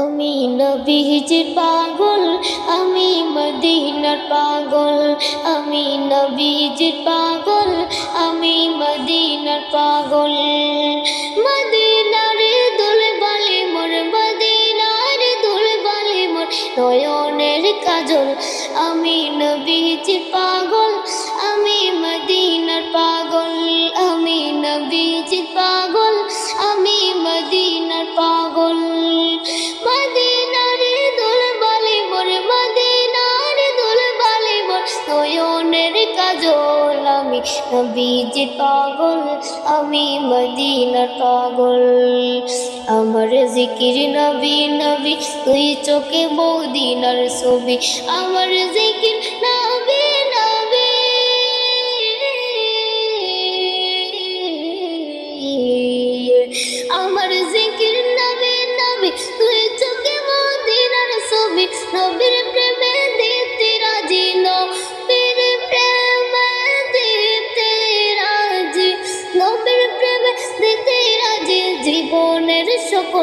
আমি নবীজির পাগল, আমি মদিনার পাগল, আমি নবীজির পাগল, আমি মদিনার পাগল। মদিনার দুল বালি মোর, মদিনার দুল বালি মোর নয়নের কাজল। আমি নবীজির পাগল, আমি মদিনার পাগল, আমি আমি নবীজির পাগল, আমি মদিনার পাগল। আমার জিকির নবী নবী, তুই চোখে মদিনার ছবি। আমার জিকির নবী। আমার জিকির নবী নবী, তুই চোখে মদিনার ছবি। নবীর প্রেমে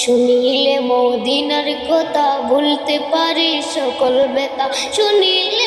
শুনিলে মদিনার কথা বলতে পারি সকল বেতা শুনিলে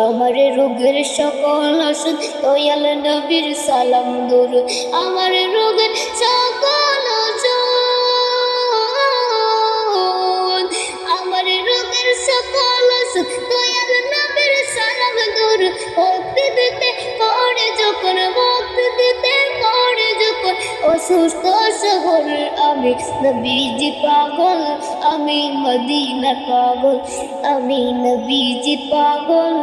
আমার রোগের সকল ওষুধ দয়াল নবীর সালাম দূর আমার অসুস্থ শহর আমি নবীজি পাগল, আমি মদিনার পাগল, আমি নবীজি পাগল,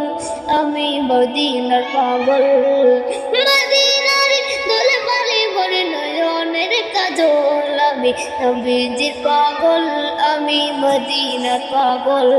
আমি মদিনার পাগল। মদিনার দোল বালি বলে নয়নের কাজল, আমি নবীজির পাগল, আমি মদিনার পাগল।